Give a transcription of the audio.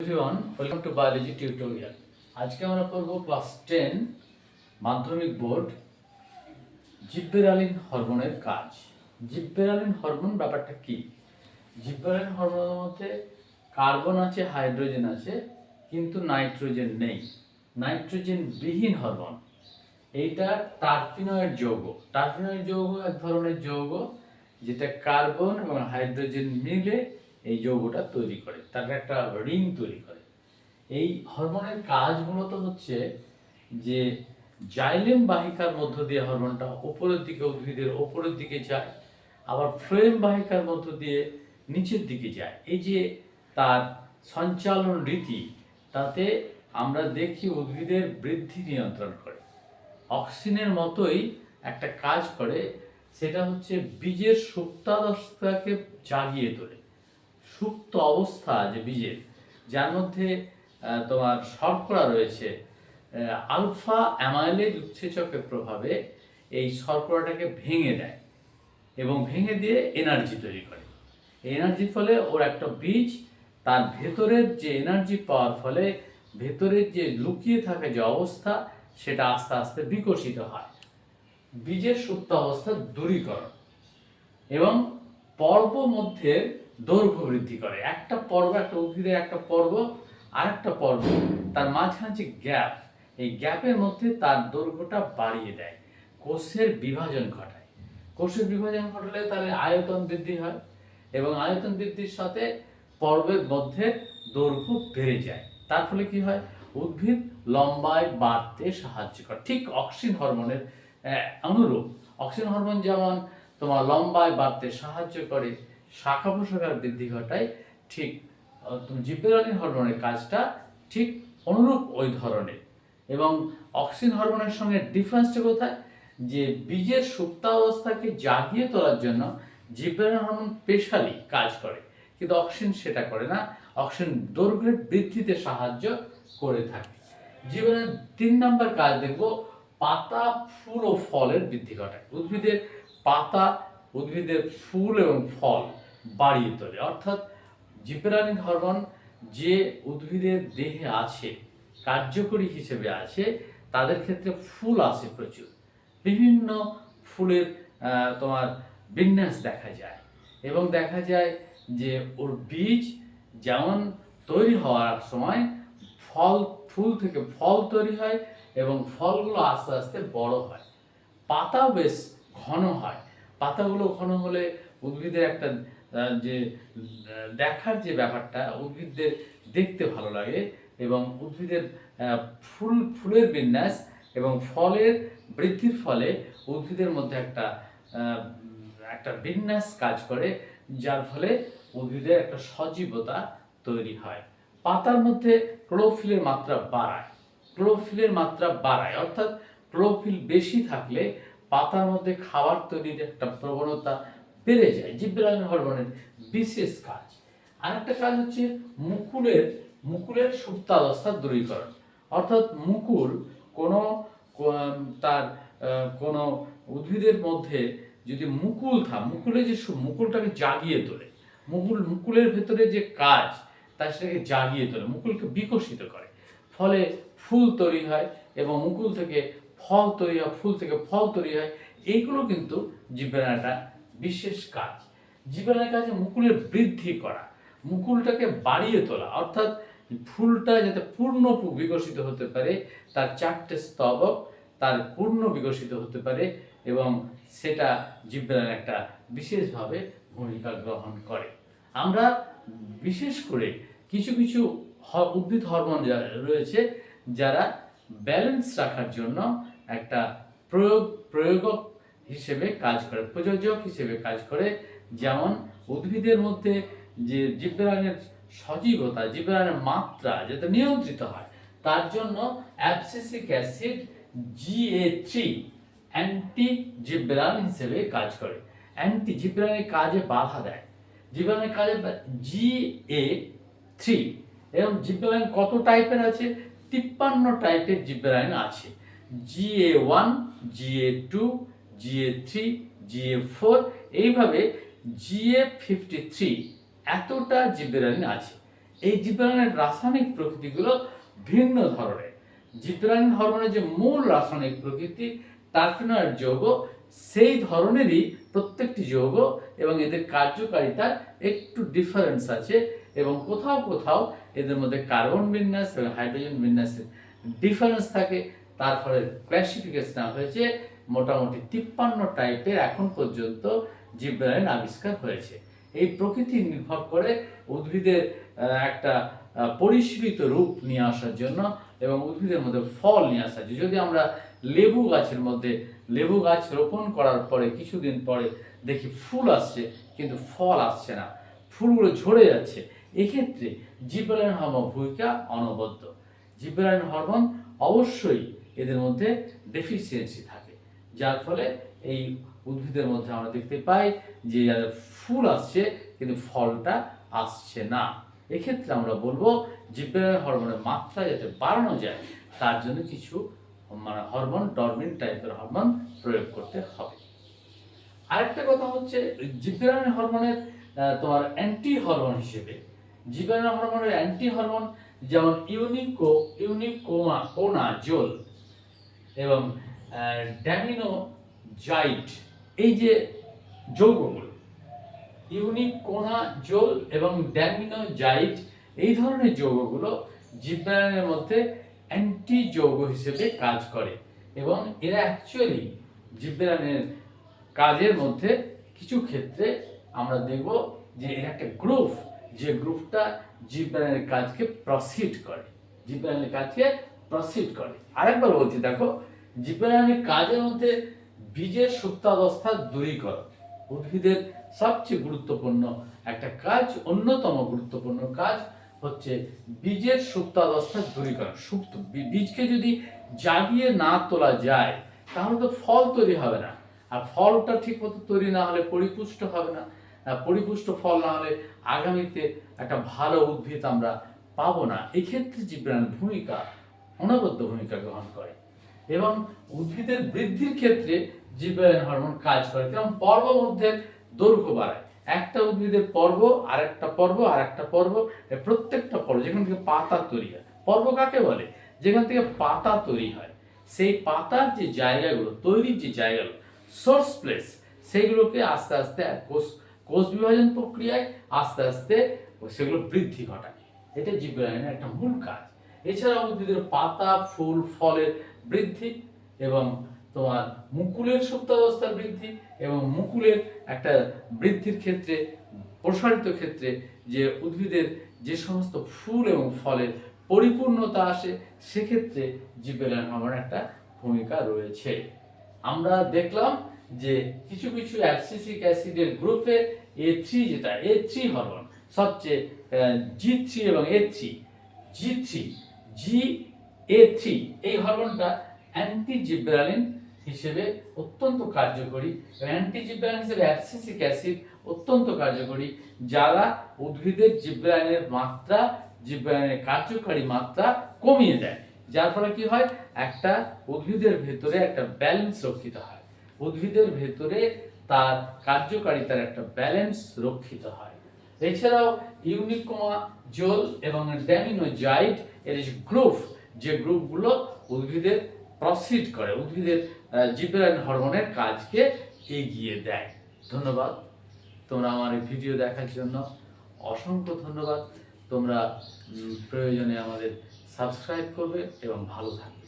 Everyone welcome to biology tutorial আজকে আমরা পড়ব ক্লাস টেন মাধ্যমিক বোর্ড, জিব্বেরালিন হরমোনের কাজ। জিব্বেরালিন হরমোন ব্যাপারটা কি? জিব্বেরালিন হরমোনের মধ্যে কার্বন আছে, হাইড্রোজেন আছে, কিন্তু নাইট্রোজেন নেই। নাইট্রোজেন বিহীন হরমোন। এইটা টার্ফিনয়েড যৌগ। টার্ফিনয়েড যৌগ এক ধরনের যৌগ যেটা কার্বন এবং হাইড্রোজেন মিলে এই যৌগটা তৈরি করে, তার একটা রিং তৈরি করে। এই হরমোনের কাজ মূলত হচ্ছে যে জাইলেম বাহিকার মধ্য দিয়ে হরমোনটা উপরের দিকে উদ্ভিদের উপরের দিকে যায়, আবার ফ্রেম বাহিকার মধ্য দিয়ে নিচের দিকে যায়। এই যে তার সঞ্চালন রীতি, তাতে আমরা দেখি উদ্ভিদের বৃদ্ধি নিয়ন্ত্রণ করে। অক্সিজেনের মতোই একটা কাজ করে, সেটা হচ্ছে বীজের সুপ্তাবস্থাকে জাগিয়ে তোলে। সুপ্ত অবস্থা যে বীজের, যার মধ্যে তোমার শর্করা রয়েছে আলফা অ্যামাইলেজ উৎসেচকের প্রভাবে এই শর্করাটাকে ভেঙে দেয় এবং ভেঙে দিয়ে এনার্জি তৈরি করে। এনার্জির ফলে ওর একটা বীজ, তার ভেতরের যে এনার্জি পাওয়ার ফলে ভেতরের যে লুকিয়ে থাকা যে অবস্থা, সেটা আস্তে আস্তে বিকশিত হয়। বীজের সুপ্ত অবস্থা দূরীকরণ এবং পর্ব মধ্যে দৈর্ঘ্য বৃদ্ধি করে। একটা পর্ব, একটা উদ্ভিদের একটা পর্ব আর একটা পর্ব। তার মাঝখানে যে গ্যাপ, এই গ্যাপের মধ্যে তার দৈর্ঘ্যটা বাড়িয়ে দেয়। কোষের বিভাজন ঘটায়। কোষের বিভাজন ঘটলে তাহলে আয়তন বৃদ্ধি হয় এবং আয়তন বৃদ্ধির সাথে পর্বের মধ্যে দৈর্ঘ্য বেড়ে যায়। তার ফলে কি হয়? উদ্ভিদ লম্বায় বাড়তে সাহায্য করে। ঠিক অক্সিজেন হরমোনের অনুরূপ। অক্সিজেন হরমোন যেমন তোমার লম্বায় বাড়তে সাহায্য করে শাখা প্রশাখার বৃদ্ধি ঘটায়, ঠিক জিব্বেরালিন হরমোনের কাজটা ঠিক অনুরূপ ওই ধরনের। এবং অক্সিজেন হরমোনের সঙ্গে ডিফারেন্সটা কোথায়? যে বীজের সুপ্তাবস্থাকে জাগিয়ে তোলার জন্য জিব্বেরালিন হরমোন স্পেশালি কাজ করে, কিন্তু অক্সিজেন সেটা করে না। অক্সিজেন দৈর্ঘ্যের বৃদ্ধিতে সাহায্য করে থাকে। জীবনের তিন নম্বর কাজ দেখব, পাতা, ফুল ও ফলের বৃদ্ধি ঘটায়। উদ্ভিদের পাতা, উদ্ভিদের ফুল এবং ফল। বাড়িয়ে তোলে। অর্থাৎ জিব্রালিন হরমোন যে উদ্ভিদের দেহে আছে, কার্যকরী হিসেবে আছে, তাদের ক্ষেত্রে ফুল আসে প্রচুর। বিভিন্ন ফুলের তোমার বিন্যাস দেখা যায় এবং দেখা যায় যে ওর বীজ যেমন তৈরি হওয়ার সময় ফল, ফুল থেকে ফল তৈরি হয় এবং ফলগুলো আস্তে আস্তে বড় হয়। পাতাও বেশ ঘন হয়। পাতাগুলো ঘন হলে উদ্ভিদের একটা যে দেখার যে ব্যাপারটা, উদ্ভিদদের দেখতে ভালো লাগে এবং উদ্ভিদের ফুল, ফুলের বিন্যাস এবং ফলের বৃদ্ধির ফলে উদ্ভিদের মধ্যে একটা একটা বিন্যাস কাজ করে, যার ফলে উদ্ভিদের একটা সজীবতা তৈরি হয়। পাতার মধ্যে ক্লোরোফিলের মাত্রা বাড়ায়। ক্লোরোফিলের মাত্রা বাড়ায়, অর্থাৎ ক্লোরোফিল বেশি থাকলে পাতার মধ্যে খাবার তৈরির একটা প্রবণতা বেড়ে যায় জিব্রালিন হরমোনের বিশেষ কাজ। আরেকটা কাজ হচ্ছে মুকুলের মুকুলের সুপ্তাবস্থার দূরীকরণ। অর্থাৎ মুকুল কোনো তার কোনো উদ্ভিদের মধ্যে যদি মুকুল থাক মুকুলে যে মুকুলটাকে জাগিয়ে তোলে, মুকুল, মুকুলের ভেতরে যে কাজ, তা সেটাকে জাগিয়ে তোলে, মুকুলকে বিকশিত করে। ফলে ফুল তৈরি হয় এবং মুকুল থেকে ফল তৈরি হয়, ফুল থেকে ফল তৈরি হয়, এইগুলো কিন্তু জীবনের একটা বিশেষ কাজ। জীবনের কাজে মুকুলের বৃদ্ধি করা, মুকুলটাকে বাড়িয়ে তোলা, অর্থাৎ ফুলটা যাতে পূর্ণ বিকশিত হতে পারে, তার চারটে স্তবক তার পূর্ণ বিকশিত হতে পারে এবং সেটা জীবনের একটা বিশেষভাবে ভূমিকা গ্রহণ করে। আমরা বিশেষ করে কিছু কিছু উদ্ভিদ হরমোন রয়েছে, যারা ব্যালেন্স রাখার জন্য একটা প্রয়োগ, প্রয়োগক হিসেবে কাজ করে, প্রযোজক হিসেবে কাজ করে। যেমন উদ্ভিদের মধ্যে যে জীবরানের সজীবতা জীবরানের মাত্রা যেটা নিয়ন্ত্রিত হয়, তার জন্য abscisic acid GA three anti gibberellin হিসেবে কাজ করে। অ্যান্টি জিব্রানের কাজে বাধা দেয়। জীবনের কাজে জি এ থ্রি এবং জিব্রাইন কত টাইপের আছে? তিপ্পান্ন টাইপের জিব্রাইন আছে। G A one G A two G A three G A four এইভাবে জি এ ফিফটি থ্রি এতটা জিব্রাইন আছে। এই জিব্রানের রাসায়নিক প্রকৃতিগুলো ভিন্ন ধরনের। জিব্রানিন হরমোনের যে মূল রাসায়নিক প্রকৃতি টার্ফিনয়েড যৌগ, সেই ধরনেরই প্রত্যেকটি যৌগ এবং এদের কার্যকারিতার একটু ডিফারেন্স আছে এবং কোথাও কোথাও এদের মধ্যে কার্বন বিন্যাস এবং হাইড্রোজেন বিন্যাসের ডিফারেন্স থাকে। তার ফলে ক্লাসিফিকেশন হয়েছে মোটামুটি তিপ্পান্ন টাইপের এখন পর্যন্ত জীববিজ্ঞানের আবিষ্কার হয়েছে। এই প্রকৃতি নির্ভর করে উদ্ভিদের একটা আহ, পরিশীলিত রূপ নিয়ে আসার জন্য এবং উদ্ভিদের মধ্যে ফল নিয়ে আসার জন্য। যদি আমরা লেবু গাছের মধ্যে লেবু গাছ রোপণ করার পরে কিছুদিন পরে দেখি ফুল আসছে কিন্তু ফল আসছে না। ফুলগুলো ঝরে যাচ্ছে। এক্ষেত্রে জিব্রেলাইন হরমোন ভূমিকা অনবদ্য। জিব্রেলাইন হরমোন অবশ্যই এদের মধ্যে ডেফিসিয়েন্সি থাকে। যার ফলে এই উদ্ভিদের মধ্যে আমরা দেখতে পাই যে ফুল আসছে, কিন্তু ফলটা আসছে না। এক্ষেত্রে আমরা বলব জিব্রেলাইন হরমোনের মাত্রা যাতে বাড়ানো যায়, তার জন্য কিছু মানে হরমোন, ডরমিন টাইপের হরমোন প্রয়োগ করতে হবে। আরেকটা কথা হচ্ছে জিব্রেলাইন হরমোনের তোমার অ্যান্টি হরমোন হিসেবে জিব্রেলাইন হরমোনের অ্যান্টি হরমোন, যেমন ইউনিকো, ইউনিকোমা কোনা জোল, এবং ড্যামিনো জাইট এই যে যৌগগুলো ইউনিকোনা জোল এবং ড্যামিনো জাইট এই ধরনের যৌগগুলো জীববিজ্ঞানের মধ্যে অ্যান্টি যৌগ হিসেবে কাজ করে এবং এরা অ্যাকচুয়ালি জীববিজ্ঞানের কাজের মধ্যে কিছু ক্ষেত্রে আমরা দেখব যে এর একটা গ্রুপ, যে গ্রুপটা জীববিজ্ঞানের কাজকে প্রসিড করে জীববিজ্ঞানের কাজকে প্রসিড করে। আরেকবার বলছি, দেখো জীববিজ্ঞানের কাজের মধ্যে বীজের সুপ্তাবস্থা দূরীকরণ। উদ্ভিদের সবচেয়ে গুরুত্বপূর্ণ একটা কাজ, অন্যতম গুরুত্বপূর্ণ কাজ হচ্ছে বীজের সুপ্তাবস্থা দূরীকরণ। সুপ্ত বীজকে যদি জাগিয়ে না তোলা যায়, তাহলে তো ফল তৈরি হবে না। আর ফলটা ঠিক মতো তৈরি না হলে পরিপুষ্ট হবে না। পরিপুষ্ট ফল না হলে আগামীতে একটা ভালো উদ্ভিদ আমরা পাবো না। এক্ষেত্রে জীবনের ভূমিকা, অনবদ্য ভূমিকা গ্রহণ করে। এবং উদ্ভিদের বৃদ্ধির ক্ষেত্রে জীবায়ন হরমোন কাজ করে। যেমন পর্ব মধ্যে দৈর্ঘ্য বাড়ায়। একটা উদ্ভিদের পর্ব আর একটা পর্ব আর একটা পর্ব প্রত্যেকটা পর্ব, যেখান থেকে পাতা তৈরি হয়। পর্ব কাকে বলে? যেখান থেকে পাতা তৈরি হয়। সেই পাতার যে জায়গাগুলো, তৈরির যে জায়গাগুলো সোর্স প্লেস সেগুলোকে আস্তে আস্তে কোষ কোষ বিভাজন প্রক্রিয়ায় আস্তে আস্তে সেগুলো বৃদ্ধি ঘটায়। এটা জীববিজ্ঞানের একটা মূল কাজ। এছাড়া উদ্ভিদের পাতা, ফুল, ফলের বৃদ্ধি এবং তোমার মুকুলের সুপ্তাবস্থার বৃদ্ধি এবং মুকুলের একটা বৃদ্ধির ক্ষেত্রে, প্রসারিত ক্ষেত্রে যে উদ্ভিদের যে সমস্ত ফুল এবং ফলের পরিপূর্ণতা আসে, সেক্ষেত্রে জিবেলান হরমোনের একটা ভূমিকা রয়েছে। আমরা দেখলাম যে কিছু কিছু অ্যাবসিসিক অ্যাসিডের গ্রুপে এ থ্রি যেটা এ থ্রি হরমোন, সবচেয়ে জি থ্রি এবং A three G three G A three এই হরমোনটা অ্যান্টি জিব্রালিন হিসেবে অত্যন্ত কার্যকরী অ্যান্টি জিব্রালিন হিসেবে অ্যাবসিসিক অ্যাসিড অত্যন্ত কার্যকরী, যারা উদ্ভিদের জিব্রালিনের মাত্রা জিব্রালিনের কার্যকারী মাত্রা কমিয়ে দেয়। যার ফলে কি হয়? একটা উদ্ভিদের ভেতরে একটা ব্যালেন্স রক্ষিত হয়। উদ্ভিদের ভেতরে তার কার্যকারিতার একটা ব্যালেন্স রক্ষিত হয়। এছাড়াও ইউনিকোমা জোল এবং ড্যামিনোজাইট, এর গ্রুপ যে গ্রুপগুলো উদ্ভিদের প্রসিড করে, উদ্ভিদের জিব্রাইন হরমোনের কাজকে এগিয়ে দেয়। ধন্যবাদ। তোমরা আমার এই ভিডিও দেখার জন্য অসংখ্য ধন্যবাদ। তোমরা প্রয়োজনে আমাদের সাবস্ক্রাইব করবে এবং ভালো থাকবে।